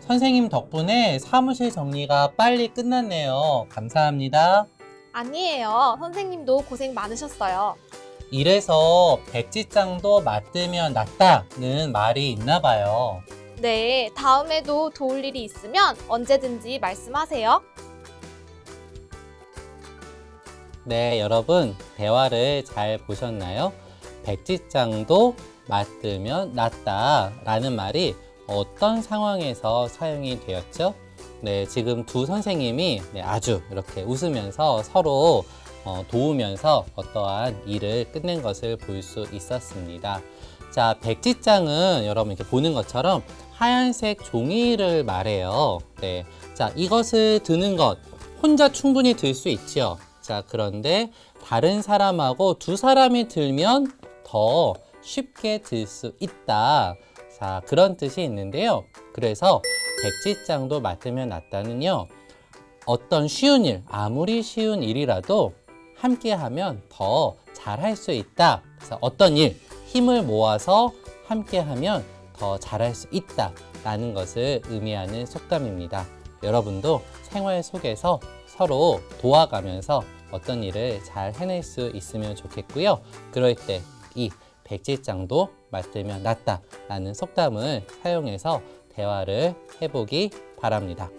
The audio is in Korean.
선생님 덕분에 사무실 정리가 빨리 끝났네요. 감사합니다. 아니에요. 선생님도 고생 많으셨어요. 이래서 백지장도 맞으면 낫다는 말이 있나 봐요. 네, 다음에도 도울 일이 있으면 언제든지 말씀하세요. 네, 여러분 대화를 잘 보셨나요? 백지장도 맞으면 낫다라는 말이 어떤 상황에서 사용이 되었죠? 네, 지금 두 선생님이 네, 아주 이렇게 웃으면서 서로 어, 도우면서 어떠한 일을 끝낸 것을 볼 수 있었습니다. 자, 백지장은 여러분 이렇게 보는 것처럼 하얀색 종이를 말해요. 네. 자, 이것을 드는 것 혼자 충분히 들 수 있죠. 자, 그런데 다른 사람하고 두 사람이 들면 더 쉽게 들 수 있다. 자, 그런 뜻이 있는데요. 그래서 백지장도 맞으면 낫다는요. 어떤 쉬운 일, 아무리 쉬운 일이라도 함께 하면 더 잘할 수 있다. 그래서 어떤 일, 힘을 모아서 함께 하면 더 잘할 수 있다. 라는 것을 의미하는 속담입니다. 여러분도 생활 속에서 서로 도와가면서 어떤 일을 잘 해낼 수 있으면 좋겠고요. 그럴 때 이 백지장도 맞들면 낫다 라는 속담을 사용해서 대화를 해보기 바랍니다.